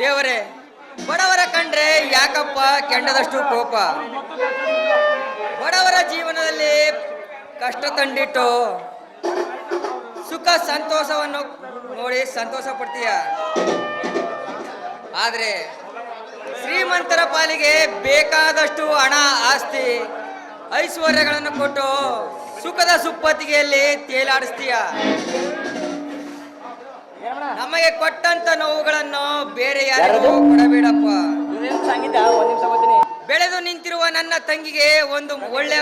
ದೇವರೇ, ಬಡವರ ಕಂಡ್ರೆ ಯಾಕಪ್ಪ ಕೆಂಡದಷ್ಟು ಕೋಪ? ಬಡವರ ಜೀವನದಲ್ಲಿ ಕಷ್ಟ ತಂದಿಟ್ಟು ಸುಖ, ಸಂತೋಷವನ್ನು ನೋಡಿ ಸಂತೋಷ ಪಡ್ತೀಯ? ಆದರೆ ಶ್ರೀಮಂತರ ಪಾಲಿಗೆ ಬೇಕಾದಷ್ಟು ಹಣ, ಆಸ್ತಿ, ಐಶ್ವರ್ಯಗಳನ್ನು ಕೊಟ್ಟು ಸುಖದ ಸುಪ್ಪತ್ತಿಗೆಯಲ್ಲಿ ತೇಲಾಡಿಸ್ತೀಯ? ನಮಗೆ ಕೊಟ್ಟಂತ ನೋವುಗಳನ್ನು ಬೇರೆ ಯಾರಿಗೂ ಕೊಡಬೇಡಪ್ಪ. ಸಂಗೀತ ಒಂದ್ ನಿಮಿಷ ಓದ್ತೀನಿ ಬೆಳೆದು ನಿಂತಿರುವ ನನ್ನ ತಂಗಿಗೆ ಒಂದು ಒಳ್ಳೆ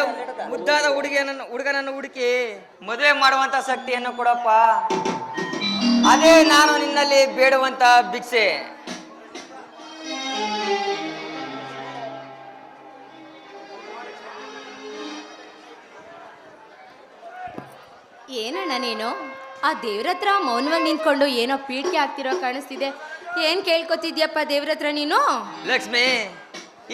ಮುದ್ದಾದ ಹುಡುಗಿಯನ್ನು ಹುಡುಗನನ್ನು ಹುಡುಕಿ ಮದುವೆ ಮಾಡುವಂತ ಶಕ್ತಿಯನ್ನು ಕೊಡಪ್ಪ. ಅದೇ ನಾನು ನಿನ್ನಲ್ಲಿ ಬೇಡುವಂತ ಭಿಕ್ಷೆ. ಏನಣ್ಣ ನೀನು? ಆ ದೇವ್ರ ಹತ್ರ ಮೌನವಾಗಿ ನಿಂತ್ಕೊಂಡು ಏನೋ ಪೀಠಿಗೆ ಆಗ್ತಿರೋ ಕಾಣಿಸ್ತಿದೆ. ಏನ್ ಕೇಳ್ಕೊತಿದ್ಯಪ್ಪ ದೇವ್ರ ಹತ್ರ ನೀನು? ಲಕ್ಷ್ಮಿ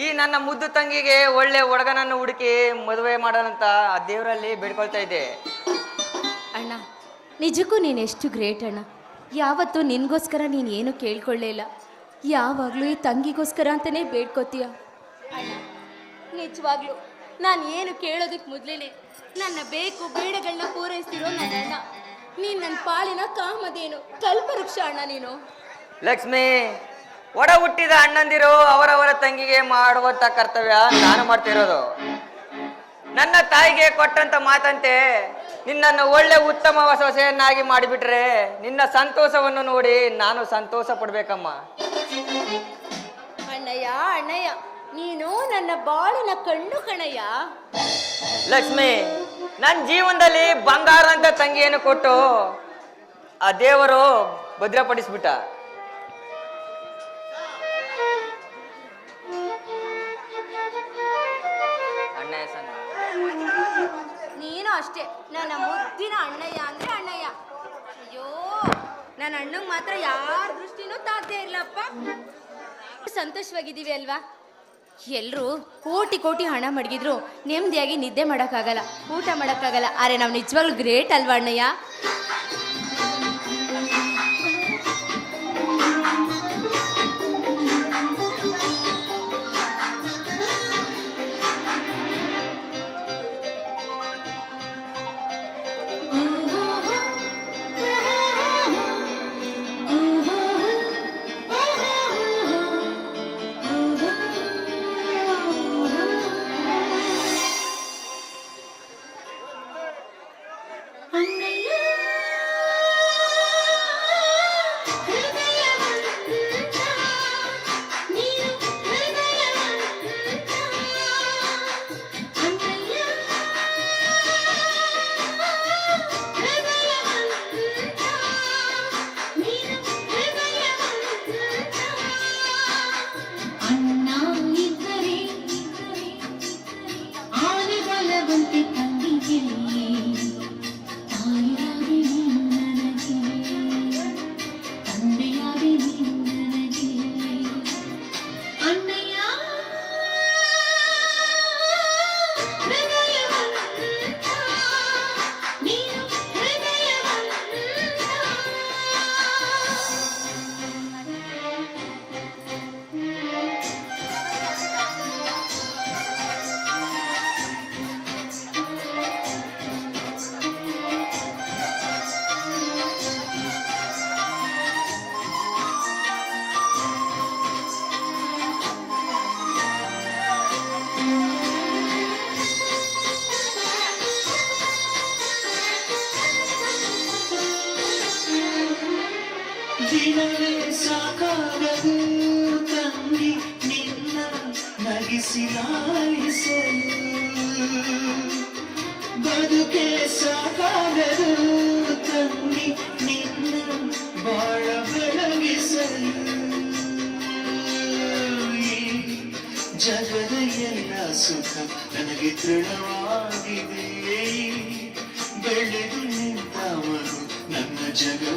ಈ ನನ್ನ ಮುದ್ದು ತಂಗಿಗೆ ಒಳ್ಳೆ ಒಡಗನನ್ನು ಹುಡುಕಿ ಮದುವೆ ಮಾಡೋಣಂತ ಆ ದೇವರಲ್ಲಿ ಬೇಡ್ಕೊಳ್ತಾ ಇದ್ದೆ. ಅಣ್ಣ ನಿಜಕ್ಕೂ ನೀನು ಎಷ್ಟು ಗ್ರೇಟ್ ಅಣ್ಣ. ಯಾವತ್ತೂ ನಿನ್ಗೋಸ್ಕರ ನೀನು ಏನು ಕೇಳ್ಕೊಳ್ಳೇ ಇಲ್ಲ. ಯಾವಾಗಲೂ ಈ ತಂಗಿಗೋಸ್ಕರ ಅಂತಲೇ ಬೇಡ್ಕೋತೀಯ. ಅಣ್ಣ ನಿಜವಾಗ್ಲೂ ನಾನು ಏನು ಕೇಳೋದಕ್ಕೆ ಮೊದಲೇ ನನ್ನ ಬೇಕು ಬೇಡಗಳನ್ನ ಪೂರೈಸ್ತಿರೋ ನನ್ನ ಅಣ್ಣ. ನೀನು ನನ್ನ ಪಾಲಿನ ಕಾಮಧೇನು. ಕಲ್ಪವೃಕ್ಷ ಅಣ್ಣ ನೀನು. ಲಕ್ಷ್ಮಿ ಒಡ ಹುಟ್ಟಿದ ಅಣ್ಣಂದಿರು ಅವರವರ ತಂಗಿಗೆ ಮಾಡುವಂತ ಕರ್ತವ್ಯ ನಾನು ಮಾಡ್ತಿರೋದು. ನನ್ನ ತಾಯಿಗೆ ಕೊಟ್ಟಂತ ಮಾತಂತೆ ನಿನ್ನನ್ನು ಒಳ್ಳೆ ಉತ್ತಮ ಸೊಸೆಯನ್ನಾಗಿ ಮಾಡಿಬಿಟ್ರೆ ನಿನ್ನ ಸಂತೋಷವನ್ನು ನೋಡಿ ನಾನು ಸಂತೋಷ ಪಡ್ಬೇಕಮ್ಮ. ಅಣ್ಣಯ್ಯ ಅಣ್ಣಯ್ಯ ನೀನು ನನ್ನ ಬಾಳಿನ ಕಣ್ಣು ಕಣಯ್ಯ. ಲಕ್ಷ್ಮಿ ನನ್ನ ಜೀವನದಲ್ಲಿ ಬಂಗಾರ ಅಂತ ತಂಗಿಯನ್ನು ಕೊಟ್ಟು ಆ ದೇವರು ಭದ್ರಪಡಿಸ್ಬಿಟ್ಟ. ನೀನು ಅಷ್ಟೇ. ನನ್ನ ಮುದ್ದಿನ ಅಣ್ಣಯ್ಯ ಅಂದ್ರೆ ಅಣ್ಣಯ್ಯ. ಅಯ್ಯೋ, ನನ್ನ ಅಣ್ಣಂಗೆ ಮಾತ್ರ ಯಾರ ದೃಷ್ಟಿನೂ ತಾಗ್ದೇ ಇರ್ಲಪ್ಪ. ಸಂತೋಷವಾಗಿದ್ದೀವಿ ಅಲ್ವಾ? ಎಲ್ಲರೂ ಕೋಟಿ ಕೋಟಿ ಹಣ ಮಡಗಿದ್ರು, ನೆಮ್ಮದಿಯಾಗಿ ನಿದ್ದೆ ಮಾಡೋಕ್ಕಾಗಲ್ಲ, ಊಟ ಮಾಡೋಕ್ಕಾಗಲ್ಲ. ಆದರೆ ನಾವು ನಿಜವಾಗ್ಲೂ ಗ್ರೇಟ್ ಅಲ್ವಾ ಅಣ್ಣಯ್ಯ? ದಿನವೇ ಸಾಕಾಗದು ತಂಗಿ, ನಿನ್ನ ನಗಿಸಿಲಾಯಿಸಲು ಬದುಕೆ ಸಾಕಾಗದು ತಂಗಿ, ನಿನ್ನ ಬಾಳ ಬೆಳಗಿಸಲು. ಜಗದ ಸುಖ ನನಗೆ ದೃಢವಾಗಿದೆ. ಬೆಳೆದು ನಿಂತವನು ನನ್ನ ಜಗವಾಗಿದೆ